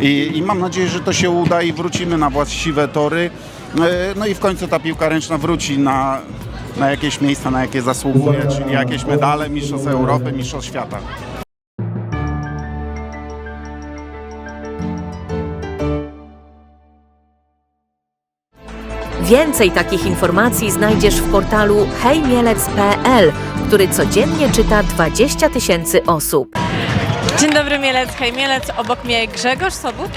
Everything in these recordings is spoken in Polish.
I, i mam nadzieję, że to się uda i wrócimy na właściwe tory. E, No i w końcu ta piłka ręczna wróci na, na jakieś miejsca, na jakie zasługuje, czyli jakieś medale, Mistrzostw Europy, Mistrzostw Świata. Więcej takich informacji znajdziesz w portalu hejmielec.pl, który codziennie czyta 20 tysięcy osób. Dzień dobry Mielec, hej Mielec, obok mnie Grzegorz Sobut,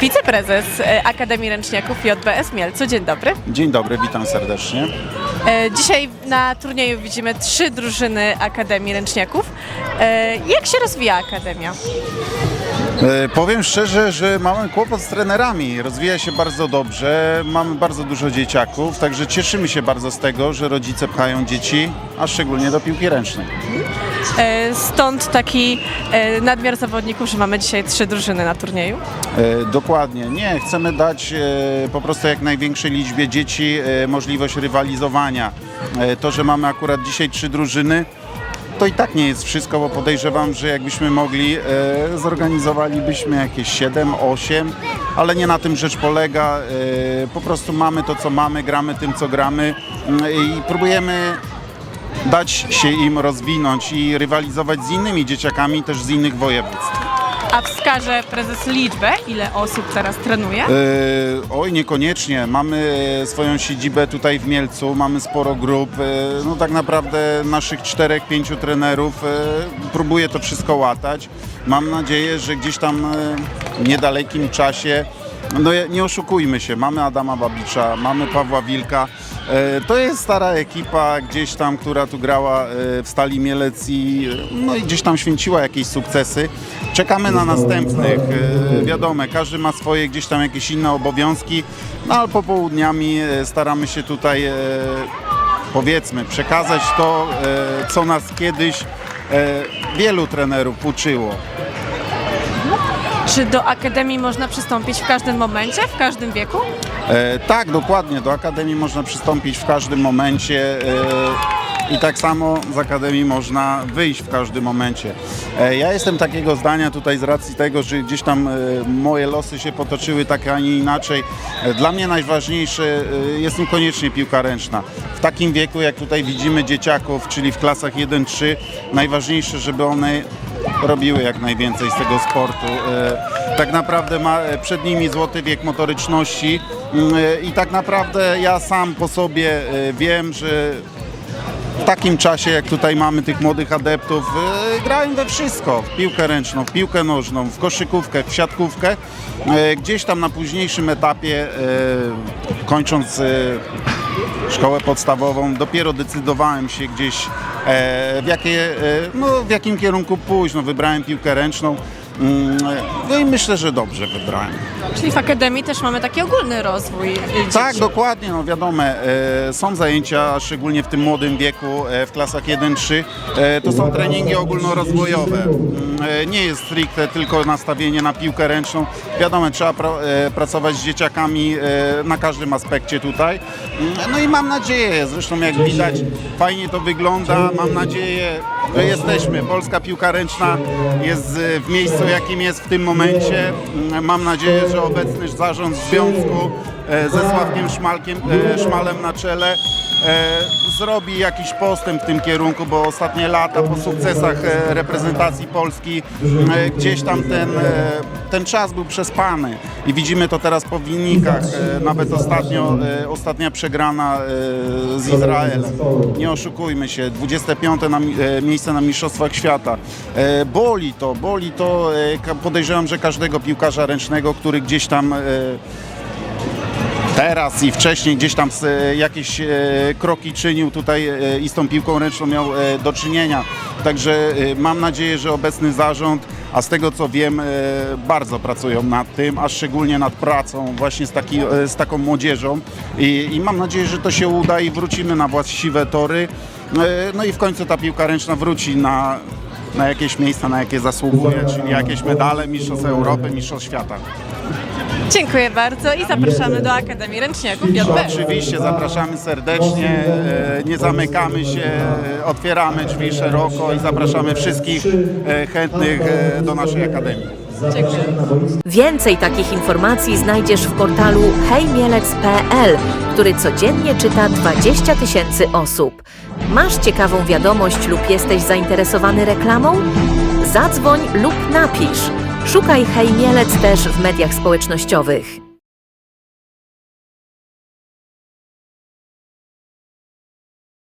wiceprezes e, Akademii Ręczniaków JBS Mielcu. Dzień dobry. Dzień dobry, witam serdecznie. E, Dzisiaj na turnieju widzimy trzy drużyny Akademii Ręczniaków. E, Jak się rozwija Akademia? Powiem szczerze, że mamy kłopot z trenerami. Rozwija się bardzo dobrze, mamy bardzo dużo dzieciaków, także cieszymy się bardzo z tego, że rodzice pchają dzieci, a szczególnie do piłki ręcznej. E, Stąd taki e, nadmiar zawodników, że mamy dzisiaj trzy drużyny na turnieju. E, Dokładnie. Nie, chcemy dać po prostu jak największej liczbie dzieci możliwość rywalizowania. To, że mamy akurat dzisiaj trzy drużyny, to i tak nie jest wszystko, bo podejrzewam, że jakbyśmy mogli, zorganizowalibyśmy jakieś 7, 8, ale nie na tym rzecz polega. Po prostu mamy to, co mamy, gramy tym, co gramy mm, i próbujemy dać się im rozwinąć i rywalizować z innymi dzieciakami też z innych województw. A wskaże prezes liczbę, ile osób teraz trenuje? E, oj, niekoniecznie. Mamy swoją siedzibę tutaj w Mielcu, mamy sporo grup. E, no tak naprawdę naszych czterech, pięciu trenerów e, próbuje to wszystko łatać. Mam nadzieję, że gdzieś tam e, w niedalekim czasie, no nie oszukujmy się, mamy Adama Babicza, mamy Pawła Wilka. E, To jest stara ekipa gdzieś tam, która tu grała e, w Stali Mielec i, e, no i gdzieś tam święciła jakieś sukcesy. Czekamy na następnych. Wiadomo, każdy ma swoje gdzieś tam jakieś inne obowiązki, no ale popołudniami staramy się tutaj powiedzmy przekazać to, co nas kiedyś wielu trenerów uczyło. Czy do Akademii można przystąpić w każdym momencie, w każdym wieku? E, tak, dokładnie. Do Akademii można przystąpić w każdym momencie. E, i tak samo z Akademii można wyjść w każdym momencie. E, Ja jestem takiego zdania tutaj z racji tego, że gdzieś tam e, moje losy się potoczyły tak, a nie inaczej. E, Dla mnie najważniejsze jest niekoniecznie piłka ręczna. W takim wieku, jak tutaj widzimy dzieciaków, czyli w klasach 1-3, najważniejsze, żeby one robiły jak najwięcej z tego sportu. E, Tak naprawdę ma e, przed nimi złoty wiek motoryczności mm, e, i tak naprawdę ja sam po sobie wiem, że w takim czasie, jak tutaj mamy tych młodych adeptów, grają we wszystko. W piłkę ręczną, w piłkę nożną, w koszykówkę, w siatkówkę. Gdzieś tam na późniejszym etapie, kończąc szkołę podstawową, dopiero decydowałem się gdzieś e, w, jakie, e, no, w jakim kierunku pójść. No, wybrałem piłkę ręczną. Mm, No i myślę, że dobrze wybrałem. Czyli w Akademii też mamy taki ogólny rozwój e, dzieci. Tak, dokładnie, no wiadomo, e, są zajęcia, szczególnie w tym młodym wieku, e, w klasach 1-3, e, to są treningi ogólnorozwojowe. Mm, e, Nie jest stricte tylko nastawienie na piłkę ręczną. Wiadomo, trzeba pra, e, pracować z dzieciakami e, na każdym aspekcie tutaj. Mm, No i mam nadzieję, zresztą jak widać, fajnie to wygląda, mam nadzieję, że jesteśmy. Polska piłka ręczna jest e, w miejscu, jakim jest w tym momencie. Mm, Mam nadzieję, że obecny zarząd związku ze Sławkiem Szmalkiem, e, Szmalem na czele e, zrobi jakiś postęp w tym kierunku, bo ostatnie lata po sukcesach e, reprezentacji Polski e, gdzieś tam ten, e, ten czas był przespany i widzimy to teraz po wynikach. E, Nawet ostatnio, e, ostatnia przegrana e, z Izraelem. Nie oszukujmy się, 25 na, mi- e, miejsce na Mistrzostwach Świata. E, Boli to, boli to. e, Podejrzewam, że każdego piłkarza ręcznego, który gdzieś tam e, teraz i wcześniej gdzieś tam e, jakieś e, kroki czynił tutaj e, i z tą piłką ręczną miał do czynienia. Także mam nadzieję, że obecny zarząd, a z tego co wiem, bardzo pracują nad tym, a szczególnie nad pracą właśnie z, taki, z taką młodzieżą I, i mam nadzieję, że to się uda i wrócimy na właściwe tory. No i w końcu ta piłka ręczna wróci na, na jakieś miejsca, na jakie zasługuje, czyli jakieś medale Mistrzostw Europy, Mistrzostw Świata. Dziękuję bardzo i zapraszamy do Akademii Ręczniaków JBS. Oczywiście zapraszamy serdecznie, e, nie zamykamy się, e, otwieramy drzwi szeroko i zapraszamy wszystkich e, chętnych e, do naszej akademii. Więcej takich informacji znajdziesz w portalu hejmielec.pl, który codziennie czyta 20 tysięcy osób. Masz ciekawą wiadomość lub jesteś zainteresowany reklamą? Zadzwoń lub napisz. Szukaj Hej Mielec też w mediach społecznościowych.